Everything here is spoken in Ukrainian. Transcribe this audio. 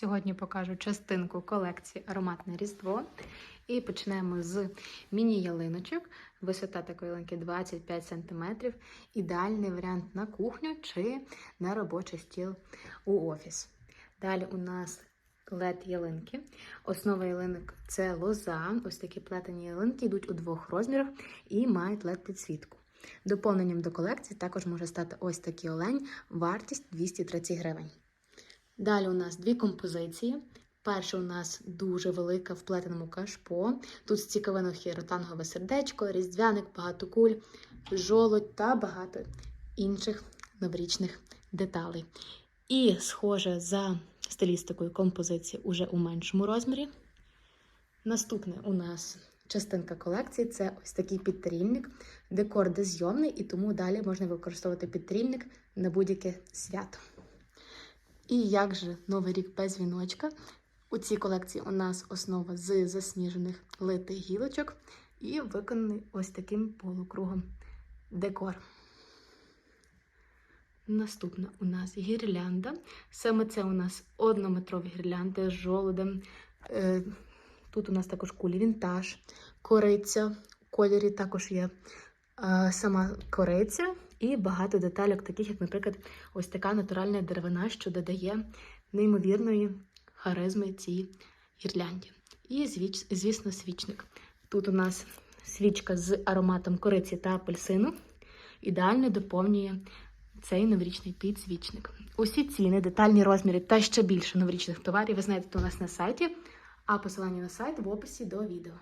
Сьогодні покажу частинку колекції Ароматне Різдво. І почнемо з міні-ялиночок. Висота такої ялинки 25 см. Ідеальний варіант на кухню чи на робочий стіл у офіс. Далі у нас led ялинки. Основа ялинок це лоза. Ось такі плетені ялинки йдуть у двох розмірах і мають led підсвітку. Доповненням до колекції також може стати ось такий олень, вартість 230 гривень. Далі у нас дві композиції. Перша у нас дуже велика в плетеному кашпо. Тут з цікавинок є ротангове сердечко, різдвяник, багато куль, жолудь та багато інших новорічних деталей. І схоже за стилістикою композиції уже у меншому розмірі. Наступне у нас частинка колекції це ось такий підтрільник, декор дезйомний, і тому далі можна використовувати підтрільник на будь-яке свято. І як же Новий рік без віночка? У цій колекції у нас основа з засніжених литих гілочок і виконаний ось таким полукругом декор. Наступна у нас гірлянда. Саме це у нас однометрові гірлянди з жолудем. Е, Тут у нас також кулі вінтаж, кориця. В кольорі також є е, сама кориця і багато деталек, таких, як, наприклад, ось така натуральна деревина, що додає неймовірної харизми цій гірлянді. І, звісно, свічник. Тут у нас свічка з ароматом кориці та апельсину. Ідеально доповнює цей новорічний підсвічник. Усі ціни, детальні розміри та ще більше новорічних товарів ви знайдете у нас на сайті, а посилання на сайт в описі до відео.